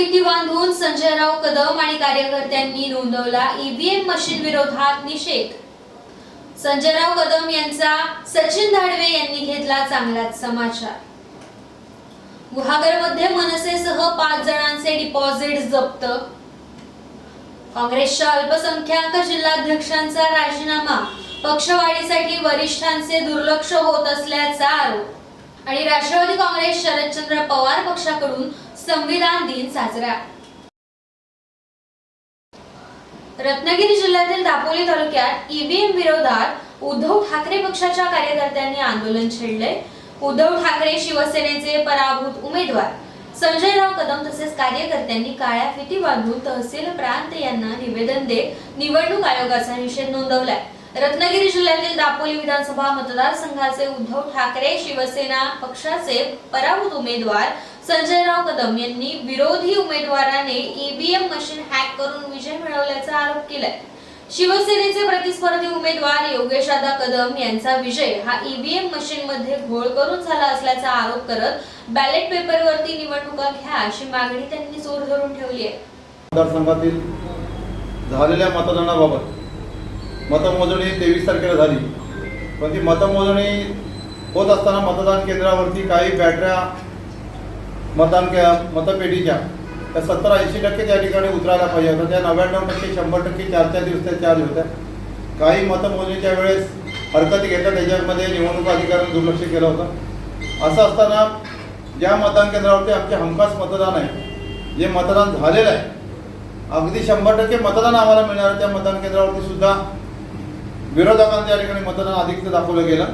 फिती बांधून संजयराव कदम आणि कार्यकर्त्यांनी नोंदवला ईव्हीएम मशीन विरोधात निषेध. संजयराव कदम यांचा सचिन धाडवे यांनी घेतला चांगलाच समाचार. गुहागरमध्ये मनसेसह पाच जणांचे डिपॉझिट जप्त. काँग्रेसच्या अल्पसंख्याक जिल्हाध्यक्षांचा राजीनामा. पक्षवाढीसाठी वरिष्ठांचे दुर्लक्ष होत असल्याचा आरोप. आणि राष्ट्रवादी काँग्रेस शरदचंद्र पवार पक्षाकडून संविधान दिन साजरा. रत्नागिरी जिल्ह्यातील दापोली तालुक्यात ईव्हीएम विरोधात उद्धव ठाकरे पक्षाच्या कार्यकर्त्यांनी आंदोलन छेडले. उद्धव ठाकरे शिवसेनेचे पराभूत उमेदवार. संजयराव कदम तसेच कार्यकर्त्यांनी काळ्या फिती बांधून तहसील प्रांत यांना निवेदन देत निवडणूक आयोगाचा निषेध नोंदवलाय. रत्नागिरी जिल्ह्यातील दापोली विधानसभा मतदारसंघाचे उद्धव ठाकरे शिवसेना पक्षाचे पराभूत उमेदवार संजयराव कदम यांनी विरोधी उमेदवाराने ईव्हीएम मशीन हॅक करून विजय मिळवल्याचा आरोप केलाय. शिवसेनेचे प्रतिस्पर्धी उमेदवार योगेशादा कदम यांचा विजय हा ईव्हीएम मशीन मध्ये घोळ करून झाला असल्याचा आरोप करत बॅलेट पेपरवरती निवडणुका घ्या अशी मागणी त्यांनी जोर धरून ठेवली आहे. मतदारसंघातील झालेल्या मतदानाबाबत मतमोजणी तेवीस तारखेला झाली. पण ती मतमोजणी होत असताना मतदान केंद्रावरती काही बॅटऱ्या मतदान के मतपेटीच्या त्या सत्तर ऐंशी टक्के त्या ठिकाणी उतरायला पाहिजे होत्या. त्या नव्याण्णव टक्के शंभर टक्के चार चार दिवस त्या चार्ज होत्या. काही मतमोजणीच्या वेळेस हरकती घेतल्या. त्याच्यामध्ये निवडणूक अधिकाऱ्यांनी दुर्लक्ष केलं होतं. असं असताना ज्या मतदान केंद्रावरती आमचे हमखास मतदान आहे जे मतदान झालेलं आहे अगदी शंभर टक्के मतदान आम्हाला मिळणार त्या मतदान केंद्रावरती सुद्धा विरोधकांच्या ठिकाणी मतदान अधिक दाखवलं गेलं.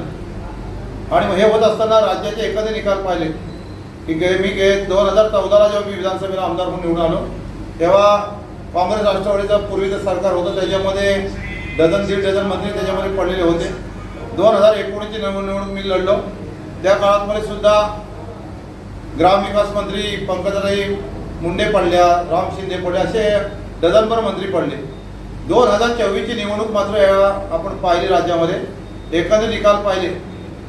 आणि हे होत असताना राज्याचे एखादे निकाल पाहिले. की गे मी गे दोन हजार चौदाला जेव्हा मी विधानसभेला आमदार म्हणून निवडून आलो तेव्हा काँग्रेस राष्ट्रवादीचं पूर्वीचं सरकार होतं त्याच्यामध्ये डझन दीड डझन मंत्री त्याच्यामध्ये पडलेले होते. दोन हजार एकोणीसची निवडणूक मी लढलो. त्या काळातमध्ये सुद्धा ग्रामविकास मंत्री पंकजाताई मुंडे पडल्या राम शिंदे पडले असे डझनभर मंत्री पडले. दोन हजार चोवीसची निवडणूक मात्र या आपण पाहिली राज्यामध्ये. एखादे निकाल पाहिले.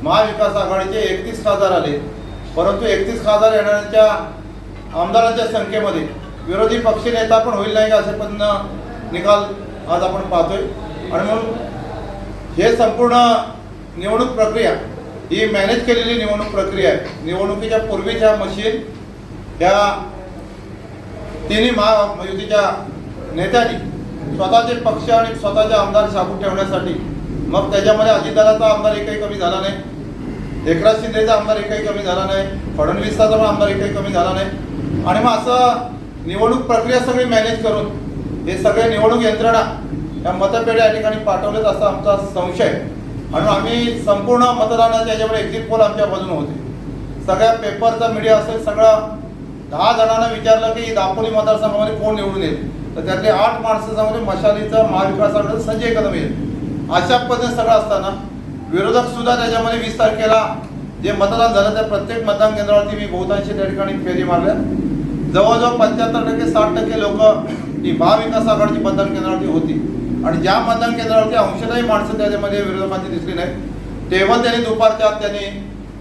महाविकास आघाडीचे एकतीस खासदार आले. परंतु एकतीस खासदार येणाऱ्यांच्या आमदारांच्या संख्येमध्ये विरोधी पक्षनेता पण होईल नाही का असे पण निकाल आज आपण पाहतोय. आणि म्हणून हे संपूर्ण निवडणूक प्रक्रिया ही मॅनेज केलेली निवडणूक प्रक्रिया आहे. निवडणुकीच्या पूर्वीच्या मशीन या तिन्ही महायुतीच्या नेत्यांनी स्वतःचे पक्ष आणि स्वतःचे आमदार साबूत ठेवण्यासाठी. मग त्याच्यामध्ये अजितदादाचा आमदार एकही कमी झाला नाही. एकनाथ शिंदेचा आमदार एकही कमी झाला नाही. फडणवीसचा पण आमदार एकही कमी झाला नाही. आणि मग असं निवडणूक प्रक्रिया सगळी मॅनेज करून हे सगळे निवडणूक यंत्रणा या मतपेढ्या या ठिकाणी पाठवलेत असा आमचा संशय. आणि आम्ही संपूर्ण मतदानाच्या याच्यामध्ये एक्झिट पोल आमच्या बाजूने होते. सगळ्या पेपरचा मीडिया असेल सगळं दहा जणांना विचारलं की दापोली मतदारसंघामध्ये कोण निवडून येईल? तर त्यातले आठ माणसं सांगते मशालीचा महाविकास आघाडीचा संजय कदम येईल. अशा पद्धतीने सगळं असताना विरोधक सुद्धा त्याच्यामध्ये वीस तारखेला जे मतदान झालं त्या प्रत्येक मतदान केंद्रावरती मी बहुतांशी त्या ठिकाणी फेरी मारल्या. जवळजवळ पंच्याहत्तर टक्के साठ टक्के लोक ही महाविकास आघाडीची मतदान केंद्रावरती होती. आणि ज्या मतदान केंद्रावरती अंशतही माणसं त्याच्यामध्ये विरोधकांची दिसली नाही टेबल त्यांनी दुपारच्या त्यांनी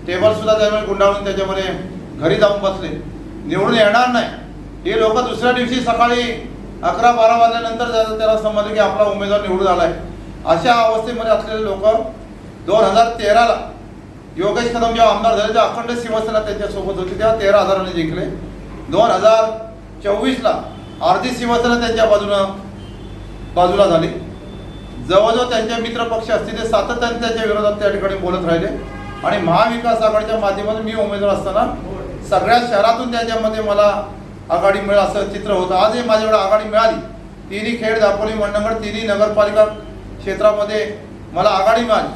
टेबल सुद्धा त्याच्यामध्ये गुंडाळून त्याच्यामध्ये घरी जाऊन बसले. निवडून येणार नाही. हे लोक दुसऱ्या दिवशी सकाळी अकरा बारा वाजल्यानंतर त्याला त्याला समजलं की आपला उमेदवार निवडून आलाय. अशा अवस्थेमध्ये असलेले लोक दोन हजार तेराला योगेश कदम जेव्हा आमदार झाले तेव्हा अखंड शिवसेना त्यांच्यासोबत होती तेव्हा तेरा हजाराने जिंकले. दोन हजार चोवीसला अर्धी शिवसेना त्यांच्या बाजूनं बाजूला झाली. जवळजवळ त्यांचे मित्र पक्ष असतील ते सातत्याने त्यांच्या विरोधात त्या ठिकाणी बोलत राहिले. आणि महाविकास आघाडीच्या माध्यमातून मी उमेदवार असताना सगळ्या शहरातून त्याच्यामध्ये मला आघाडी मिळेल असं चित्र होतं. आजही माझ्याकडे आघाडी मिळाली. तिन्ही खेड दापोली मंडणगड तिन्ही नगरपालिका क्षेत्रामध्ये मला आघाडी मिळाली.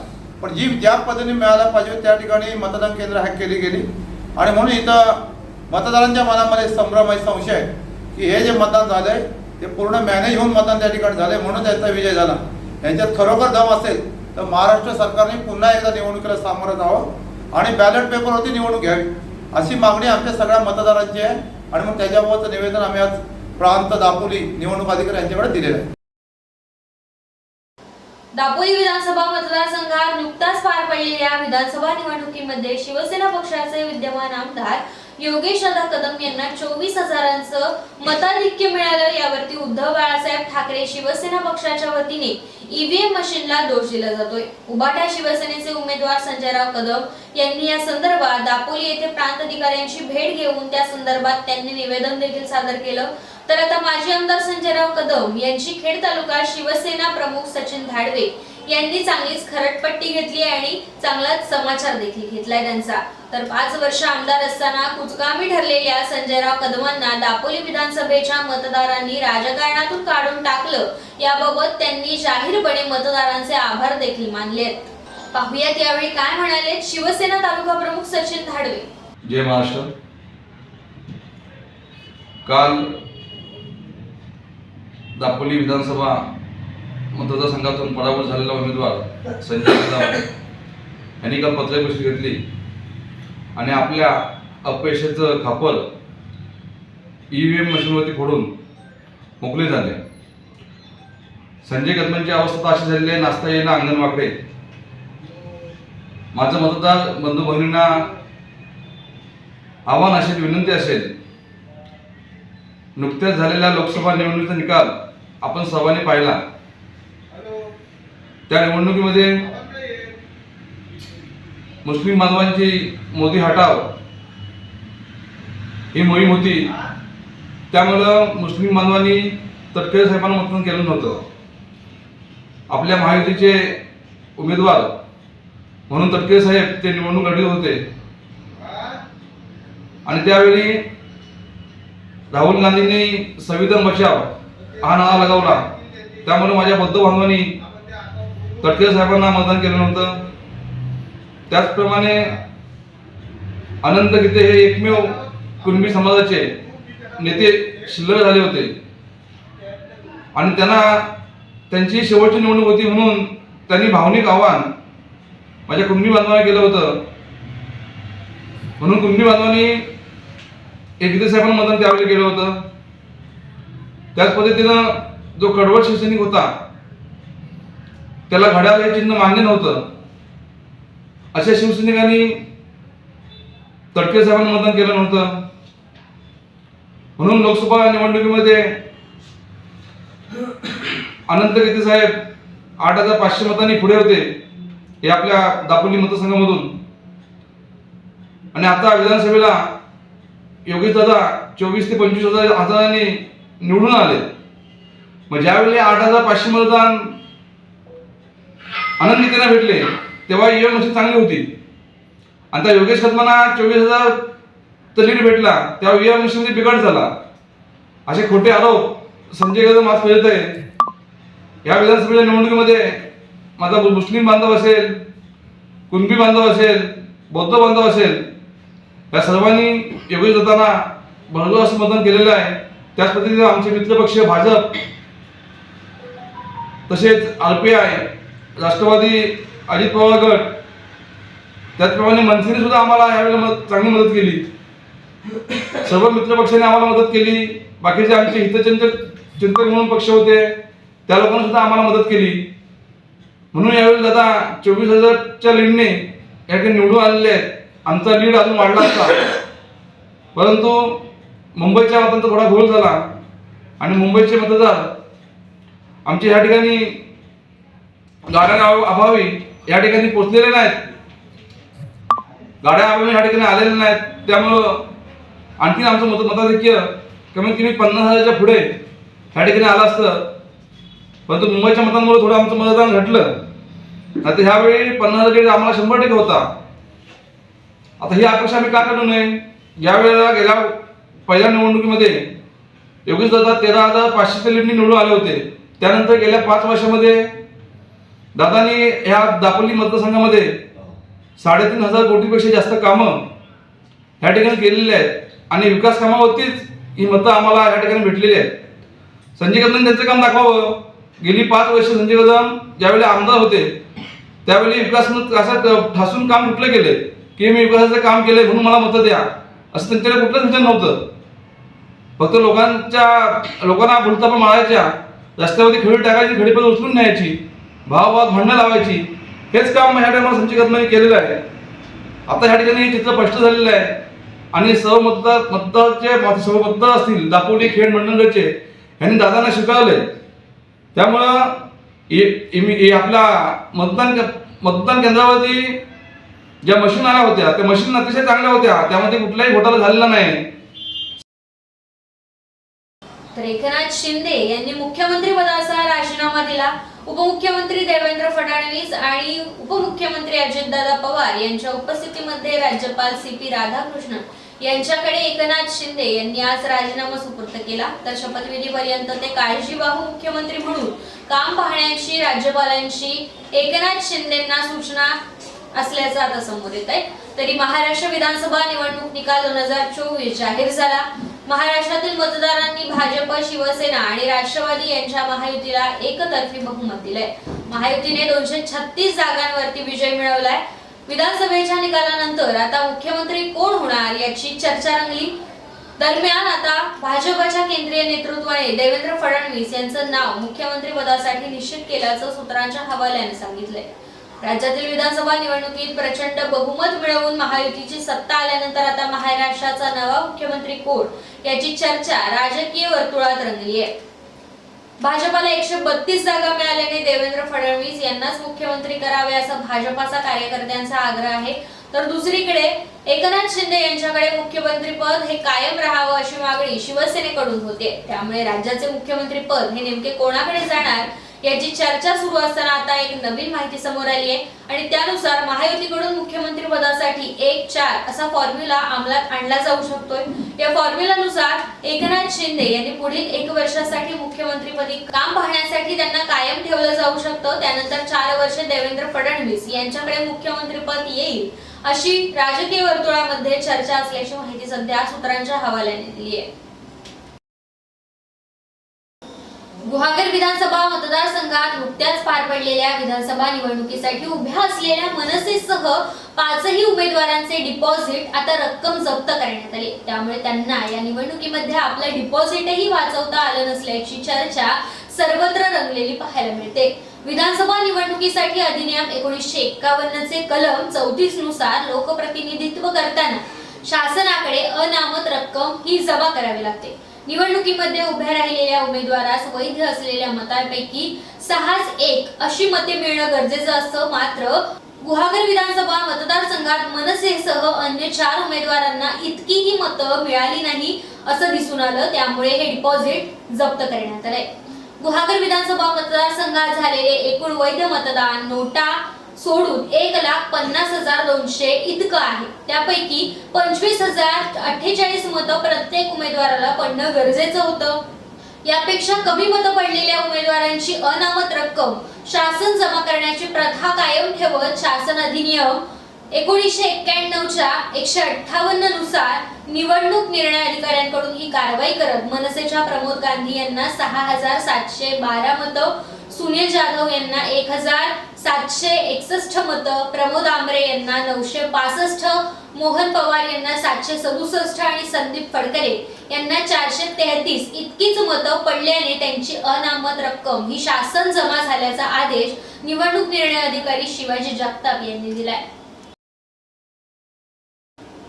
पण जी ज्या पद्धतीने मिळायला पाहिजे त्या ठिकाणी मतदान केंद्र हॅक केली गेली. आणि म्हणून इथं मतदारांच्या मनामध्ये संभ्रम आहे संशय आहे की हे जे मतदान झालंय ते पूर्ण मॅनेज होऊन मतदान त्या ठिकाणी झालंय म्हणून त्यांचा विजय झाला. यांच्यात खरोखर दम असेल तर महाराष्ट्र सरकारने पुन्हा एकदा निवडणुकीला सामोरं जावं आणि बॅलेट पेपरवरती निवडणूक घ्यावी. अशी मागणी आमच्या सगळ्या मतदारांची आहे. आणि मग त्याच्याबाबतचं निवेदन आम्ही आज प्रांत दापोली निवडणूक अधिकारी यांच्याकडे दिलेलं आहे. दापोली विधानसभा मतदारसंघात नुकताच पार पडलेल्या विधानसभा निवडणुकीमध्ये शिवसेना पक्षाचे विद्यमान आमदार योगेश दादा कदम यांना चोवीस हजारांचं मताधिक्य मिळालं. यावरती उद्धव बाळासाहेब ठाकरे शिवसेना पक्षाच्या वतीने ईव्हीएम मशीनला दोष दिला जातोय. उबाटा शिवसेनेचे उमेदवार संजयराव कदम यांनी या संदर्भात दापोली येथे प्रांत अधिकाऱ्यांची भेट घेऊन त्या संदर्भात त्यांनी निवेदन देखील सादर केलं. तर आता माजी आमदार संजयराव कदम यांची खेड तालुका शिवसेना प्रमुख सचिन धाडवे यांनी चांगलीच खरटपट्टी घेतली आणि चांगलाच समाचार देखील घेतलाय त्यांचा. तर पाच वर्ष आमदार असताना कुचकामी ठरलेल्या संजयराव कदमांना दापोली विधानसभेच्या मतदारांनी राजकारणातून काढून टाकलं. याबाबत त्यांनी जाहीरपणे मतदारांचे आभार देखील मानले पाहूयात यावेळी काय म्हणाले शिवसेना तालुका प्रमुख सचिन धाडवे. जय महाराष्ट्र. काल दापोली विधानसभा मतदारसंघातून पराभूत झालेला उमेदवार संजय कदम यांनी काल पत्रकार घेतली. आणि आपल्या अपयशाचं खापर ई व्ही एम मशीनवरती फोडून मोकळे झाले. संजय कदमांची अवस्था अशी झालेली आहे नाचता येणं अंगण वाकडे. माझं मतदार बंधू भगिनींना आव्हान असेल विनंती असेल नुकत्याच झालेल्या लोकसभा निवडणुकीचा निकाल आपण सर्वांनी पाहिला. त्या निवडणुकीमध्ये मुस्लिम बांधवांची मोदी हटाव ही मोहीम होती. त्यामुळं मुस्लिम बांधवांनी तटकरे साहेबांना मतदान केलं नव्हतं. आपल्या महायुतीचे उमेदवार म्हणून तटकरे साहेब ते निवडणूक लढले होते. आणि त्यावेळी राहुल गांधींनी संविधान बचाव हा नारा लगावला. त्यामुळे माझ्या बद्ध बांधवांनी तटकरे साहेबांना मतदान केलं नव्हतं त्याचप्रमाणे अनंत गीते हे एकमेव कुणबी समाजाचे नेते शिल्लक झाले होते. आणि त्यांना त्यांची शेवटची निवडणूक होती म्हणून त्यांनी भावनिक आव्हान माझ्या कुणबी बांधवांना केलं होतं. म्हणून कुणबी बांधवांनी एकते साहेबांना मतदान त्यावेळी केलं होतं. त्याच पद्धतीनं जो कडवट शिवसैनिक होता त्याला घड्याळ हे चिन्ह मान्य नव्हतं. अशा शिवसैनिकांनी तडके साहेबांना मतदान केलं नव्हतं. म्हणून लोकसभा निवडणुकीमध्ये अनंत गीते साहेब आठ हजार पाचशे मतांनी पुढे होते हे आपल्या दापोली मतदारसंघामधून. आणि आता विधानसभेला योगेश दादा चोवीस ते पंचवीस हजार हजारांनी निवडून आले. मग ज्यावेळी आठ हजार पाचशे मतदान आनंदीतेला भेटले. तेव्हा ईएम मशीन चांगली होती. आणि त्या योगेश कदमांना चोवीस हजार तर लीड भेटला. तेव्हा ईव्हीएम मशीनमध्ये बिघाड झाला. असे खोटे आरोप संजय कदम आज फिरत आहे. या विधानसभेच्या निवडणुकीमध्ये माझा मुस्लिम बांधव असेल कुणबी बांधव असेल बौद्ध बांधव असेल या सर्वांनी योगेश दत्तांना भरघोस असं मतदान केलेलं आहे. त्याच पद्धतीने आमचे मित्रपक्ष भाजप तसेच R P I Rashtravadi Ajit Pawar गट त्याचप्रमाणे मनसेने सुद्धा आम्हाला यावेळेला मदत चांगली मदत केली. सर्व मित्रपक्षाने आम्हाला मदत केली. बाकीचे आमचे हितचिंतक चिंतक म्हणून पक्ष होते त्या लोकांनी सुद्धा आम्हाला मदत केली. म्हणून यावेळी दादा चोवीस हजारच्या लीडने या ठिकाणी निवडून आलेले आहेत. आमचा लीड अजून वाढला असता. परंतु मुंबईच्या मतांचा थोडा घोळ झाला. आणि मुंबईचे मतदार आमचे या ठिकाणी गाड्या अभावी या ठिकाणी पोचलेले नाहीत. गाड्या अभावी या ठिकाणी आलेले नाहीत. त्यामुळं आणखीन आमचं मत मताधिक्य कमीत कमी पन्नास हजारच्या पुढे या ठिकाणी आलं असतं. परंतु मुंबईच्या मतांमुळे थोडं आमचं मतदान घटलं. आता ह्यावेळी पन्नास हजार आम्हाला शंभर टक्के होता. आता ही अपेक्षा आम्ही का करू नये? यावेळेला गेल्या पहिल्या निवडणुकीमध्ये योगेश दादा तेरा हजार पाचशे लीडनी निवडून आले होते. त्यानंतर गेल्या पाच वर्षामध्ये दादानी ह्या दापोली मतदारसंघामध्ये साडेतीन हजार कोटीपेक्षा जास्त कामं ह्या ठिकाणी केलेली आहेत. आणि विकास कामावरतीच ही मतं आम्हाला या ठिकाणी भेटलेली आहेत. संजय कदम त्यांचं काम दाखवावं. गेली पाच वर्ष संजय कदम ज्यावेळी आमदार होते त्यावेळी विकास असं ठासून काम कुठलं केले की मी विकासाचं काम केलंय म्हणून मला मतं द्या. असं त्यांच्याकडे कुठलंच विचार नव्हतं. फक्त लोकांच्या लोकांना भूलता पण मारायच्या. रस्त्यावरती खडी टाकायची खडी पण उचलून न्यायची. भावभाव भांडणं लावायची. हेच काम ह्या टायमाला संजय कदमांनी केलेलं आहे. आता ह्या ठिकाणी हे चित्र स्पष्ट झालेलं आहे. आणि सर्व मतदार मतदारचे सर्व मतदार असतील दापोली खेड मंडळचे ह्यांनी दादांना शिकवलंय. त्यामुळं ए- एम- ए- आपल्या मतदान मतदान केंद्रावरती ज्या मशीन आल्या होत्या त्या मशीन अतिशय चांगल्या होत्या. त्यामध्ये कुठलाही घोटाळा झालेला नाही. तर एकनाथ शिंदे यांनी मुख्यमंत्री पदाचा राजीनामा दिला. उपमुख्यमंत्री देवेंद्र फडणवीस आणि उपमुख्यमंत्री अजितदादा पवार यांच्या उपस्थितीमध्ये राज्यपाल सी पी राधाकृष्णन यांच्याकडे एकनाथ शिंदे यांनी आज राजीनामा सुपूर्द केला. तर शपथविधीपर्यंत ते काळजीवाहू मुख्यमंत्री म्हणून काम पाहण्याची राज्यपालांची एकनाथ शिंदेना सूचना असल्याचं आता समोर येत आहे तरी महाराष्ट्र विधानसभा निवडणूक निकाल दोन हजार चोवीस जाहीर झाला. महाराष्ट्रातील मतदारांनी भाजप शिवसेना आणि राष्ट्रवादी यांच्या महायुतीला एकतर्फी बहुमत दिलंय. महायुतीने दोनशे छत्तीस जागांवरती विजय मिळवलाय. विधानसभेच्या निकालानंतर आता मुख्यमंत्री कोण होणार याची चर्चा रंगली. दरम्यान आता भाजपच्या केंद्रीय नेतृत्वाने देवेंद्र फडणवीस यांचं नाव मुख्यमंत्री पदासाठी निश्चित केल्याचं सूत्रांच्या हवाल्याने सांगितलंय. राज्यातील विधानसभा निवडणुकीत प्रचंड बहुमत मिळवून महायुतीची सत्ता आल्यानंतर आता महाराष्ट्राचा नवा मुख्यमंत्री कोण? याची चर्चा राजकीय वर्तुळात रंगली आहे. भाजपाला एकशे बत्तीस जागा मिळाल्याने देवेंद्र फडणवीस यांनाच मुख्यमंत्री करावे असा भाजपाचा कार्यकर्त्यांचा आग्रह आहे. तर दुसरीकडे एकनाथ शिंदे यांच्याकडे मुख्यमंत्री पद हे कायम राहावं अशी मागणी शिवसेनेकडून होते. त्यामुळे राज्याचे मुख्यमंत्री पद हे नेमके कोणाकडे जाणार? याची चर्चा सुरू असताना आता एक नवीन माहिती समोर आली आहे. आणि त्यानुसार महायुतीकडून मुख्यमंत्री पदासाठी एक चार असा फॉर्म्युला अंमलात आणला जाऊ शकतोय. या फॉर्म्युलानुसार एकनाथ शिंदे यांनी पुढील एक वर्षासाठी मुख्यमंत्रीपदी काम पाहण्यासाठी त्यांना कायम ठेवलं जाऊ शकतं. त्यानंतर चार वर्ष देवेंद्र फडणवीस यांच्याकडे मुख्यमंत्रीपद येईल अशी राजकीय वर्तुळामध्ये चर्चा असल्याची माहिती सध्या सूत्रांच्या हवाल्याने दिली आहे. गुहागर विधानसभा मतदारसंघात नुकत्याच पार पडलेल्या विधानसभा निवडणुकीसाठी उभ्या असलेल्या मनसेसह पाचही उमेदवारांचे डिपॉझिट आता रक्कम जप्त करण्यात आली. त्यामुळे त्यांना या निवडणुकीमध्ये आपलं डिपॉझिटही वाचवता आलं नसल्याची चर्चा सर्वत्र रंगलेली पाहायला मिळते. विधानसभा निवडणुकीसाठी अधिनियम एकोणीसशे एक्कावन्न चे कलम चौतीसनुसार लोकप्रतिनिधित्व करताना शासनाकडे अनामत रक्कम ही जमा करावी लागते. निवडणुकीमध्ये उभ्या राहिलेल्या उमेदवारास वैध असलेल्या मतांपैकी सहाच एक अशी मते मिळणं गरजेचं असतं. मात्र गुहागर विधानसभा मतदारसंघात मनसेसह अन्य चार उमेदवारांना इतकीही मतं मिळाली नाही असं दिसून आलं. त्यामुळे हे डिपॉझिट जप्त करण्यात आलंय. गुहागर विधानसभा मतदारसंघात झालेले एकूण वैध मतदान नोटा सोडून एक लाख पन्नास हजार दोनशे इतकं आहे. त्यापैकी पंचवीस हजार अठ्ठेचाळीस मतं प्रत्येक उमेदवाराला पडणं गरजेचं होतं. यापेक्षा कमी मतं पडलेल्या उमेदवारांची अनामत रक्कम शासन जमा करण्याची प्रथा कायम ठेवत शासन अधिनियम एकोणीसशे एक्क्याण्णवच्या एकशे अठ्ठावन्ननुसार निवडणूक निर्णय अधिकाऱ्यांकडून ही कारवाई करत मनसेच्या प्रमोद गांधी यांना सहा हजार सातशे बारा मतं सुनील जाधव यांना एक हजार सातशे एकसष्ट मतं प्रमोद आमरे यांना नऊशे पासष्ट मोहन पवार यांना सातशे सदुसष्ट आणि संदीप फडकरे यांना चारशे तेहतीस इतकीच मतं पडल्याने त्यांची अनामत रक्कम ही शासन जमा झाल्याचा आदेश निवडणूक निर्णय अधिकारी शिवाजी जगताप यांनी दिलाय.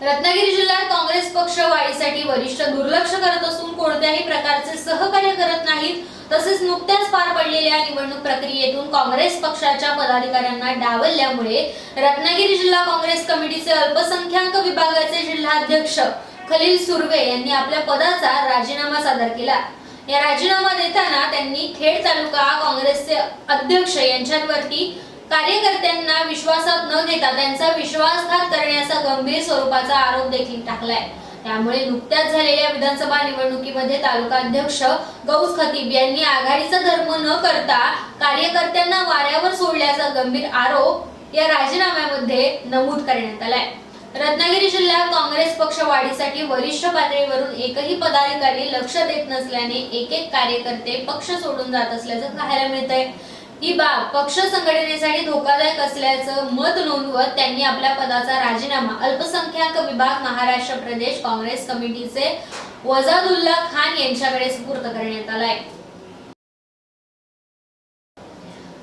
रत्नागिरी जिल्ह्यात काँग्रेस पक्ष वाढीसाठी वरिष्ठ दुर्लक्ष करत असून कोणत्याही प्रकारचे सहकार्य करत नाहीत तसेच नुकत्याच पार पडलेल्या निवडणूक प्रक्रियेतून काँग्रेस पक्षाच्या पदाधिकाऱ्यांना डावलल्यामुळे रत्नागिरी जिल्हा काँग्रेस कमिटीचे अल्पसंख्याक विभागाचे जिल्हाध्यक्ष खलील सुर्वे यांनी आपल्या पदाचा राजीनामा सादर केला. या राजीनामा देताना त्यांनी खेड तालुका काँग्रेसचे अध्यक्ष यांच्यावरती कार्यकर्त्यांना विश्वासात न घेता त्यांचा विश्वासघात करण्याचा गंभीर स्वरूपाचा आरोप देखील टाकलाय. त्यामुळे नुकत्याच झालेल्या विधानसभा निवडणुकीमध्ये तालुका अध्यक्ष गौस खतीब यांनी आघाडीचा धर्म न करता कार्यकर्त्यांना वाऱ्यावर सोडल्याचा गंभीर आरोप या राजीनाम्यामध्ये नमूद करण्यात आलाय. रत्नागिरी जिल्ह्यात काँग्रेस पक्ष वाढीसाठी वरिष्ठ पातळीवरून एकही पदाधिकारी लक्ष देत नसल्याने एक एक कार्यकर्ते पक्ष सोडून जात असल्याचं पाहायला मिळतंय. ही बाब पक्ष संघटनेसाठी धोकादायक असल्याचं मत नोंदवत त्यांनी आपल्या पदाचा राजीनामा. अल्पसंख्याक विभाग महाराष्ट्र प्रदेश काँग्रेस कमिटीचे वजादुल्ला खान यांच्याकडे सुपूर्द करण्यात आलाय.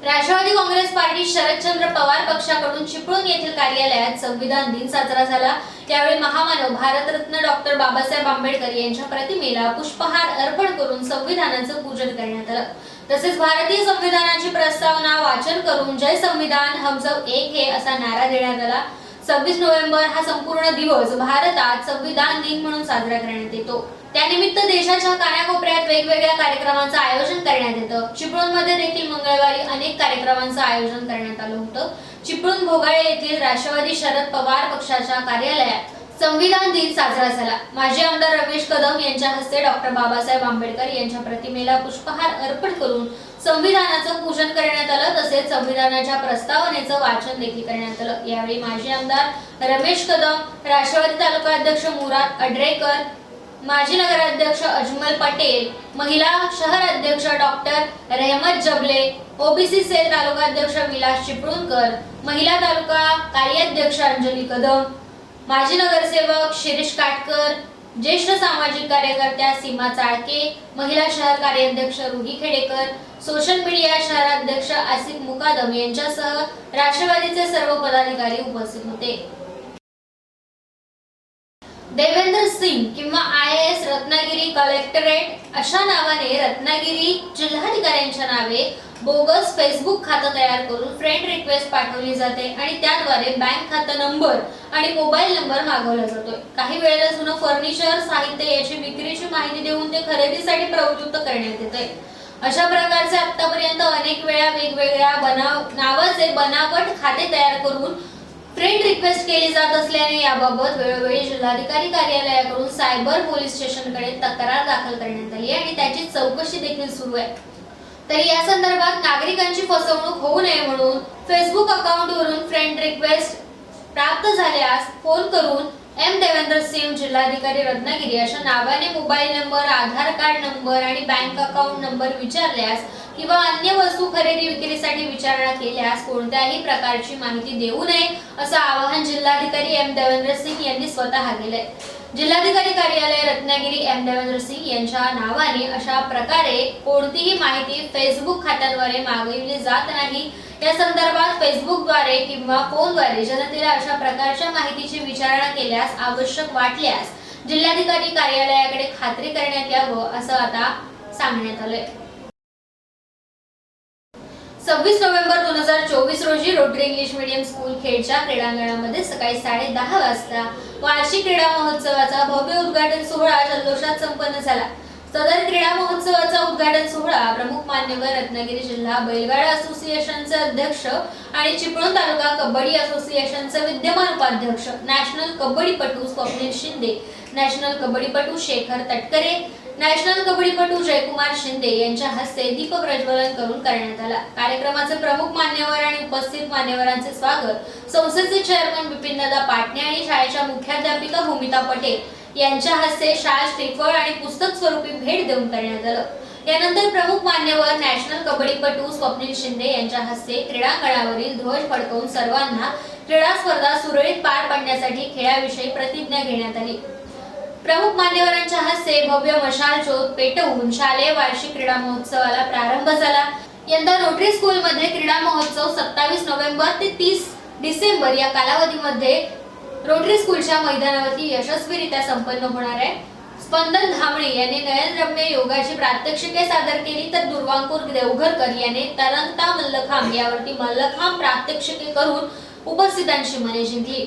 राष्ट्रवादी काँग्रेस पार्टी शरदचंद्र पवार पक्षाकडून चिपळूण येथील कार्यालयात संविधान दिन साजरा झाला. त्यावेळी महामानव भारतरत्न डॉक्टर बाबासाहेब आंबेडकर यांच्या प्रतिमेला पुष्पहार अर्पण करून संविधानाचं पूजन करण्यात आलं. तसेच भारतीय संविधानाची प्रस्तावना वाचन करून जय संविधान हम सब एक हे असा नारा देण्यात आला. सव्वीस नोव्हेंबर हा संपूर्ण दिवस भारतात संविधान दिन म्हणून साजरा करण्यात येतो. त्यानिमित्त देशाच्या कानाकोपऱ्यात वेगवेगळ्या कार्यक्रमांचं आयोजन करण्यात येतं. चिपळूणमध्ये देखील मंगळवारी अनेक कार्यक्रमांचं आयोजन करण्यात आलं होतं. चिपळूण भोगाळे येथील राष्ट्रवादी शरद पवार पक्षाच्या कार्यालयात संविधान दिन साजरा झाला. माजी आमदार रमेश कदम यांच्या हस्ते डॉक्टर बाबासाहेब आंबेडकर यांच्या प्रतिमेला पुष्पहार अर्पण करून संविधानाचं पूजन करण्यात आलं. तसेच संविधानाच्या प्रस्तावनेचं वाचन देखील करण्यात आलं. यावेळी माजी आमदार रमेश कदम राष्ट्रवादी तालुका अध्यक्ष मुराद अड्रेकर माजी नगराध्यक्ष अजमल पटेल महिला शहर अध्यक्ष डॉक्टर रहमत जबले ओबीसी सेल तालुका अध्यक्ष विलास चिपळूणकर महिला तालुका कार्याध्यक्ष अंजली कदम माजी नगरसेवक शिरीष काटकर ज्येष्ठ सामाजिक कार्यकर्त्या सीमा चाळके महिला शहर कार्याध्यक्ष रुही खेडेकर सोशल मीडिया शहराध्यक्ष आसिफ मुकादम यांच्यासह राष्ट्रवादीचे सर्व पदाधिकारी उपस्थित होते. देवेंद्र सिंग किंवा आय एस रत्नागिरी कलेक्टरेट अशा नावाने रत्नागिरी जिल्हाधिकाऱ्यांच्या नावे बोगस फेसबुक खातं तयार करून फ्रेंड रिक्वेस्ट पाठवली जाते आणि त्याद्वारे बँक खाता नंबर आणि मोबाईल नंबर मागवला जातो काही वेळेला जुनं फर्निचर साहित्य याची विक्रीची माहिती देऊन ते खरेदीसाठी प्रवृत्त करण्यात येते अशा प्रकारचे आतापर्यंत अनेक वेळा वेगवेगळ्या बनाव नावाचे बनावट खाते तयार करून फ्रेंड रिक्वेस्ट केली जात असल्याने याबाबत वेळोवेळी जिल्हाधिकारी कार्यालयाकडून सायबर पोलीस स्टेशनकडे तक्रार दाखल करण्यात आली आणि त्याची चौकशी देखील सुरू आहे. तरी या संदर्भात नागरिकांची फसवणूक होऊ नये म्हणून फेसबुक अकाउंटवरून फ्रेंड रिक्वेस्ट प्राप्त झाल्यास फोन करून एम देवेंद्र सिंह जिल्हाधिकारी रत्नागिरी अशा नावाने mobile number Aadhaar card number आणि बँक अकाउंट नंबर विचारल्यास किंवा अन्य वस्तू खरेदी विक्रीसाठी विचारणा केल्यास कोणत्याही प्रकारची माहिती देऊ नये असं आवाहन जिल्हाधिकारी एम देवेंद्र सिंह यांनी स्वतः केलंय. जिल्हाधिकारी कार्यालय रत्नागिरी एम देवेंद्र सिंग यांच्या नावाने अशा प्रकारे कोणतीही माहिती फेसबुक खात्याद्वारे मागविली जात नाही. या संदर्भात फेसबुकद्वारे किंवा फोनद्वारे जनतेला अशा प्रकारच्या माहितीची विचारणा केल्यास आवश्यक वाटल्यास जिल्हाधिकारी कार्यालयाकडे खात्री करण्यात यावं असं आता सांगण्यात आलंय. सव्वीस नोव्हेंबर दोन हजार चोवीस रोजी रोटरी इंग्लिश मीडियम स्कूल खेडच्या क्रीडांगणामध्ये सकाळी साडे दहा वाजता वार्षिक क्रीडा महोत्सव जल्लोषात संपन्न झाला. सदर क्रीडा महोत्सवाचा उद्घाटन सोहळा प्रमुख मान्यवर रत्नागिरी जिल्हा बैलगाडा असोसिएशनचे अध्यक्ष आणि चिपळूण तालुका कबड्डी असोसिएशनचे विद्यमान उपाध्यक्ष नॅशनल कबड्डीपटू स्वप्नील शिंदे नॅशनल कबड्डीपटू शेखर तटकरे नॅशनल कबड्डीपटू जयकुमार शिंदे यांच्या हस्ते दीप प्रज्वलन करून करण्यात आला. कार्यक्रमाचे प्रमुख मान्यवर आणि उपस्थित मान्यवरांचे स्वागत. संस्थेचे चेअरमन बिपिनदादा पाटणे आणि शाळेच्या मुख्याध्यापिका भूमिता पटेल. यांच्या हस्ते शाळा श्रीफळ आणि पुस्तक स्वरूपी भेट देऊन करण्यात आलं. यानंतर प्रमुख मान्यवर नॅशनल कबड्डीपटू स्वप्नील शिंदे यांच्या हस्ते क्रीडांगणावरील ध्वज फडकवून सर्वांना क्रीडा स्पर्धा सुरळीत पार पाडण्यासाठी खेळाविषयी प्रतिज्ञा घेण्यात आली. प्रमुख मान्यवरांच्या हस्ते भव्य मशाल ज्योत पेटवून शालेय वार्षिक क्रीडा महोत्सवाला प्रारंभ झाला. यंदा रोटरी स्कूलमध्ये क्रीडा महोत्सव सत्तावीस नोव्हेंबर ते तीस डिसेंबर या कालावधीमध्ये रोटरी स्कूलच्या मैदानावरती यशस्वीरित्या संपन्न होणार आहे. स्पंदन धामणे यांनी नयनरम्य योगाची प्रात्यक्षिके सादर केली तर दुर्वांकूर देवघरकर याने तरंगता मल्लखांब यावरती मल्लखांब प्रात्यक्षिके करून उपस्थितांची मने जिंकली.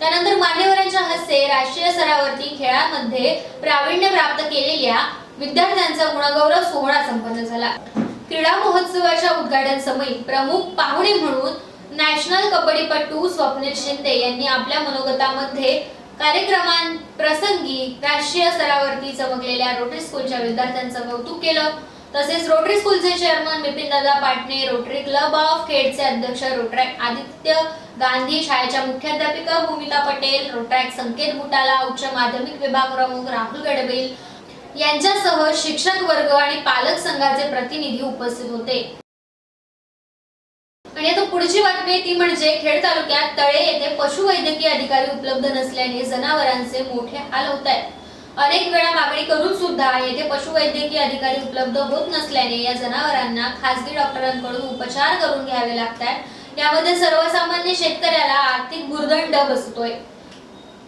त्यानंतर मान्यवरांच्या हस्ते राष्ट्रीय स्तरावरती खेळामध्ये प्रावीण्य प्राप्त केलेल्या विद्यार्थ्यांचा गुणगौरव सोहळा संपन्न झाला. क्रीडा महोत्सवाच्या उद्घाटन समयी प्रमुख पाहुणे म्हणून नॅशनल कबड्डीपटू स्वप्नील शिंदे यांनी आपल्या मनोगतामध्ये कार्यक्रमांप्रसंगी राष्ट्रीय स्तरावरती चमकलेल्या रोटरी स्कूलच्या विद्यार्थ्यांचं कौतुक केलं. तसेच रोटरी स्कूलचे chairman Bipindada Patne Rotary club of खेडचे अध्यक्ष रोटरॅक आदित्य गांधी शाळेच्या मुख्याध्यापिका भूमिता पटेल रोटरॅक संकेत बुटाला उच्च माध्यमिक विभाग प्रमुख राहुल गडबेल यांच्यासह शिक्षक वर्ग आणि पालक संघाचे प्रतिनिधी उपस्थित होते. आणि आता पुढची बातमी आहे ती म्हणजे खेड तालुक्यात तळे येथे पशुवैद्यकीय अधिकारी उपलब्ध नसल्याने जनावरांचे मोठे हाल होत आहेत. अनेक वेळा मागणी करून सुद्धा येथे पशुवैद्यकीय अधिकारी उपलब्ध होत नसल्याने या जनावरांना खासगी डॉक्टरांकडून उपचार करून घ्यावे लागतात. यामध्ये सर्वसामान्य शेतकऱ्याला आर्थिक भुर्दंड बसतोय.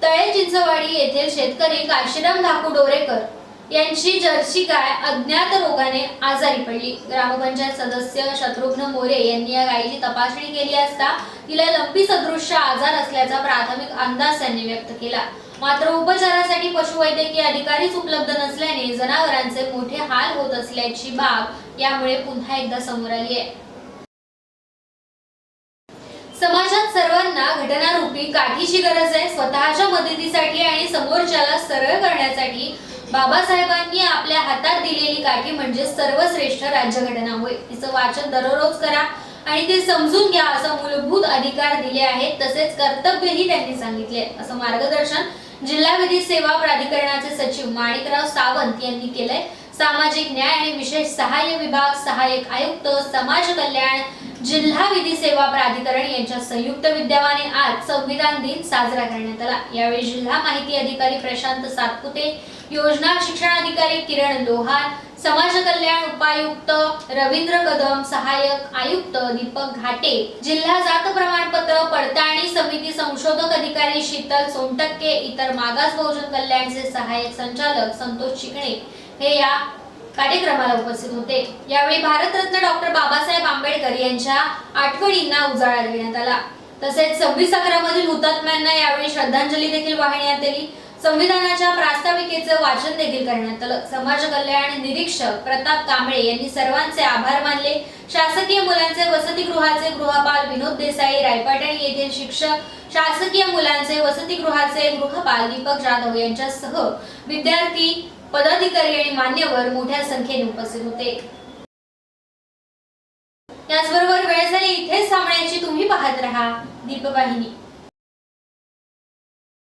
तळे चिंचवाडी येथील शेतकरी काशीराम धाकू डोरेकर यांची जर्सी गाय अज्ञात रोगाने आजारी पडली. ग्रामपंचायत सदस्य शत्रुघ्न मोरे यांनी या गायीची तपासणी केली असता तिला लंपी सदृश्य आजार असल्याचा प्राथमिक अंदाज त्यांनी व्यक्त केला. मात्र उपचारासाठी पशुवैद्यकीय अधिकारीच उपलब्ध नसल्याने जनावरांचे मोठे हाल होत असल्याची बाब यामुळे पुन्हा एकदा समोर आली आहे. समाजात सर्वांना घटनारूपी काठीची गरज आहे. स्वतःच्या मदतीसाठी आणि समोरच्याला सरळ करण्यासाठी बाबासाहेबांनी आपल्या हातात दिलेली काठी म्हणजे सर्वश्रेष्ठ राज्यघटना होय तिचं वाचन दररोज करा आणि ते समजून घ्या असं मूलभूत अधिकार दिले आहेत तसेच कर्तव्यही त्यांनी सांगितले असं मार्गदर्शन जिल्हा विधी सेवा प्राधिकरणाचे सचिव माणिकराव सावंत यांनी केलंय. सामाजिक न्याय आणि विशेष सहाय्य विभाग सहाय्यक आयुक्त समाज कल्याण जिल्हा विधी सेवा प्राधिकरण यांच्या संयुक्त विद्यमाने आज संविधान दिन साजरा करण्यात आला. यावेळी जिल्हा माहिती अधिकारी प्रशांत सातपुते योजना शिक्षणाधिकारी किरण लोहार समाज कल्याण उपायुक्त रवींद्र कदम सहाय्यक आयुक्त दीपक घाटे जिल्हा जात प्रमाणपत्र पडताळणी समिती संशोधक अधिकारी शीतल सोनटक्के इतर मागास बहुजन कल्याणचे सहाय्यक संचालक संतोष चिकणे हे या कार्यक्रमाला उपस्थित होते. यावेळी भारतरत्न डॉक्टर बाबासाहेब आंबेडकर यांच्या आठवणींना उजाळा देण्यात आला. तसेच सव्वीस अकरा मधील हुतात्म्यांना यावेळी श्रद्धांजली देखील वाहण्यात आली. संविधानाच्या प्रास्ताविकेचं वाचन देखील करण्यात आलं. समाज कल्याण निरीक्षक प्रताप कांबळे यांनी सर्वांचे आभार मानले. शासकीय मुलांचे वसतिगृहाचे गृहपाल विनोद देसाई रायपाटणी येथील शिक्षक शासकीय मुलांचे वसतिगृहाचे गृहपाल दीपक जाधव यांच्यासह विद्यार्थी पदाधिकारी आणि मान्यवर मोठ्या संख्येने उपस्थित होते. याचबरोबर वेळ झाली इथेच थांबण्याची तुम्ही पाहत राहा. दीपवाहिनी.